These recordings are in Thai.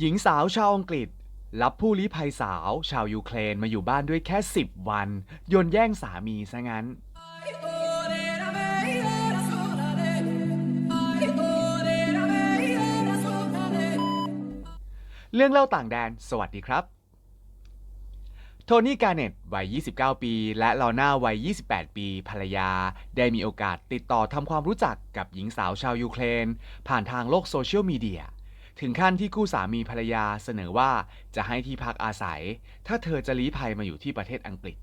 หญิงสาวชาวอังกฤษ รับผู้ลี้ภัยสาวชาวยูเครนมาอยู่บ้านด้วยแค่ 10 วัน ยนแย่งสามีซะงั้น เรื่องเล่าต่างแดน สวัสดีครับ โทนี่การเน็ตวัย 29 ปี และลอน่าวัย 28 ปี ภรรยา ได้มีโอกาสติดต่อทำความรู้จักกับหญิงสาวชาวยูเครน ผ่านทางโลกโซเชียลมีเดีย ถึงขั้นที่คู่สามีภรรยาเสนอว่าจะให้ที่พักอาศัย ถ้าเธอจะลี้ภัยมาอยู่ที่ประเทศอังกฤษ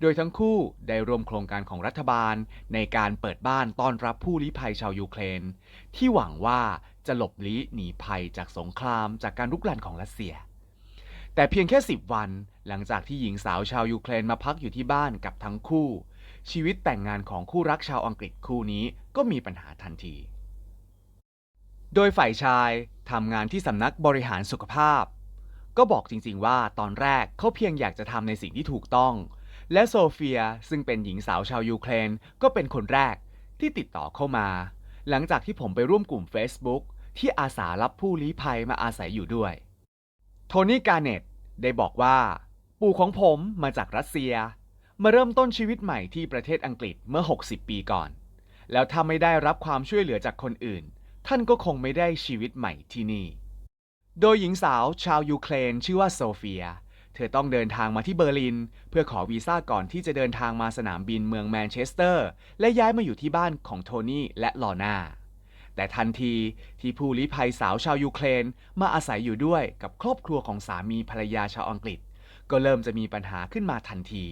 โดยทั้งคู่ได้ร่วมโครงการของรัฐบาล ในการเปิดบ้านต้อนรับผู้ลี้ภัยชาวยูเครน ที่หวังว่าจะหลบลี้หนีภัยจากสงครามจากการรุกรานของรัสเซีย แต่เพียงแค่ 10 วันหลังจากที่หญิงสาวชาวยูเครนมาพักอยู่ที่บ้านกับทั้งคู่ ชีวิตแต่งงานของคู่รักชาวอังกฤษคู่นี้ก็มีปัญหาทันที โดยฝ่ายชายทำงานที่สำนักบริหารสุขภาพ ก็บอกจริงๆว่าตอนแรกเขาเพียงอยากจะทำในสิ่งที่ถูกต้อง และโซเฟียซึ่งเป็นหญิงสาวชาวยูเครนก็เป็นคนแรกที่ติดต่อเข้ามา หลังจากที่ผมไปร่วมกลุ่ม Facebook ที่อาสารับผู้ลี้ภัยมาอาศัยอยู่ด้วย โทนี่การเน็ตได้บอกว่า ปู่ของผมมาจากรัสเซีย มาเริ่มต้นชีวิตใหม่ที่ประเทศอังกฤษเมื่อ 60 ปีก่อน แล้วถ้าไม่ได้รับความช่วยเหลือจากคนอื่น ท่านก็คงไม่ได้ชีวิตใหม่ที่นี่ โดยหญิงสาวชาวยูเครนชื่อว่าโซเฟีย เธอต้องเดินทางมาที่เบอร์ลิน เพื่อขอวีซ่าก่อนที่จะเดินทางมาสนามบินเมืองแมนเชสเตอร์ และย้ายมาอยู่ที่บ้านของโทนี่และลอน่า แต่ทันทีที่ผู้ลี้ภัยสาวชาวยูเครนมาอาศัยอยู่ด้วยกับครอบครัวของสามีภรรยาชาวอังกฤษ ก็เริ่มจะมีปัญหาขึ้นมาทันที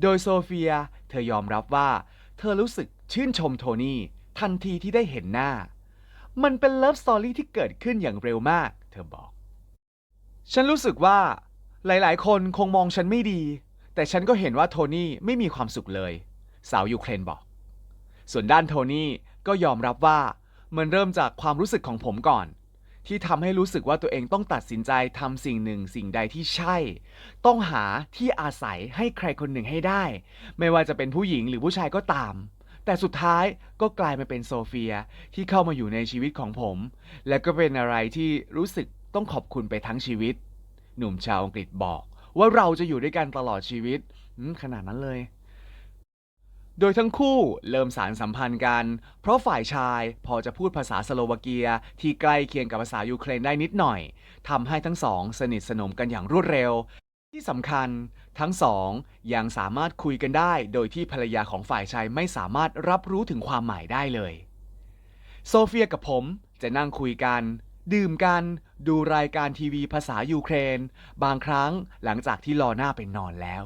โดยโซเฟีย เธอยอมรับว่า เธอรู้สึกชื่นชมโทนี่ทันทีที่ได้เห็นหน้า มันเป็นเลิฟสตอรี่ที่เกิดขึ้นอย่างเร็วมาก เธอบอก ฉันรู้สึกว่า หลาย ๆ คนคงมองฉันไม่ดี แต่ฉันก็เห็นว่าโทนี่ไม่มีความสุขเลย สาวยูเครนบอก ส่วนด้านโทนี่ก็ยอมรับว่ามันเริ่มจากความรู้สึกของผมก่อน ที่ทำให้รู้สึกว่าตัวเองต้องตัดสินใจทำสิ่งหนึ่งสิ่งใดที่ใช่ ต้องหาที่อาศัยให้ใครคนหนึ่งให้ได้ ไม่ว่าจะเป็นผู้หญิงหรือผู้ชายก็ตาม แต่สุดท้ายก็กลายมาเป็นโซเฟียที่เข้ามาอยู่ในชีวิตของผม และก็เป็นอะไรที่รู้สึกต้องขอบคุณไปทั้งชีวิต หนุ่มชาวอังกฤษบอก ว่าเราจะอยู่ด้วยกันตลอดชีวิตขนาดนั้นเลย โดยทั้งคู่เริ่มสารสัมพันธ์กัน เพราะฝ่ายชายพอจะพูดภาษาสโลวาเกียที่ใกล้เคียงกับภาษายูเครนได้นิดหน่อยทำให้ทั้งสอง สนิทสนมกันอย่างรวดเร็ว ที่สำคัญทั้งสองยังสามารถคุยกันได้โดยที่ภรรยาของฝ่ายชายไม่สามารถรับรู้ถึงความหมายได้เลย โซเฟียกับผมจะนั่งคุยกัน ดื่มกัน ดูรายการทีวีภาษายูเครน บางครั้งหลังจากที่รอหน้าไปนอนแล้ว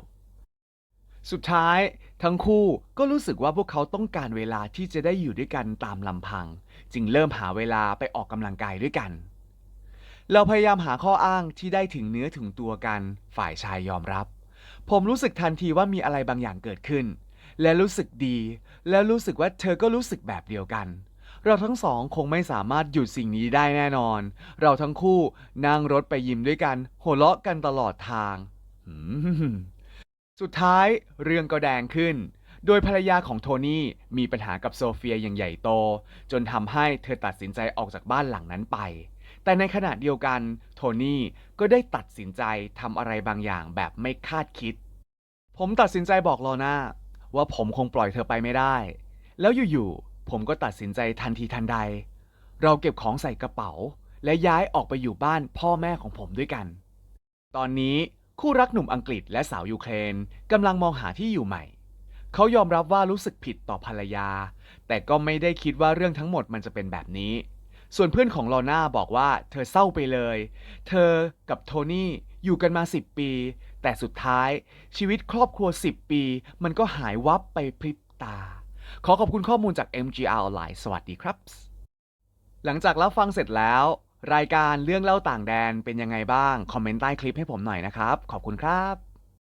สุดท้ายทั้งคู่ก็รู้สึกว่าพวกเขาต้องการเวลาที่จะได้อยู่ด้วยกันตามลำพัง จึงเริ่มหาเวลาไปออกกำลังกายด้วยกัน เราพยายามหาข้ออ้างที่ได้ถึงเนื้อถึงตัวกัน ฝ่ายชายยอมรับ ผมรู้สึกทันทีว่ามีอะไรบางอย่างเกิดขึ้น และรู้สึกดี และรู้สึกว่าเธอก็รู้สึกแบบเดียวกัน เราทั้งสองคงไม่สามารถหยุดสิ่งนี้ได้แน่นอน เราทั้งคู่นั่งรถไปยิมด้วยกัน หัวเราะกันตลอดทางสุดท้ายเรื่องก็แดงขึ้น โดยภรรยาของโทนี่มีปัญหากับโซเฟียอย่างใหญ่โต จนทำให้เธอตัดสินใจออกจากบ้านหลังนั้นไป แต่ในขณะเดียวกัน โทนี่ก็ได้ตัดสินใจทำอะไรบางอย่างแบบไม่คาดคิด ผมตัดสินใจบอกลอน่าว่าผมคงปล่อยเธอไปไม่ได้ แล้วอยู่ๆ ผมก็ตัดสินใจทันทีทันใด เราเก็บของใส่กระเป๋า และย้ายออกไปอยู่บ้านพ่อแม่ของผมด้วยกัน ตอนนี้คู่รักหนุ่มอังกฤษและสาวยูเครนกำลังมองหาที่อยู่ใหม่ เขายอมรับว่ารู้สึกผิดต่อภรรยา แต่ก็ไม่ได้คิดว่าเรื่องทั้งหมดมันจะเป็นแบบนี้ ส่วนเพื่อนของลอน่าบอกว่าเธอเศร้าไปเลย เธอกับโทนี่อยู่กันมา 10 ปี แต่สุดท้ายชีวิตครอบครัว 10 ปี มันก็หายวับไปพริบตา ขอขอบคุณข้อมูลจาก MGR ออนไลน์สวัสดีครับ หลังจากรับฟังเสร็จแล้ว รายการเรื่องเล่าต่างแดนเป็นยังไงบ้าง คอมเมนต์ใต้คลิปให้ผมหน่อยนะครับ ขอบคุณครับ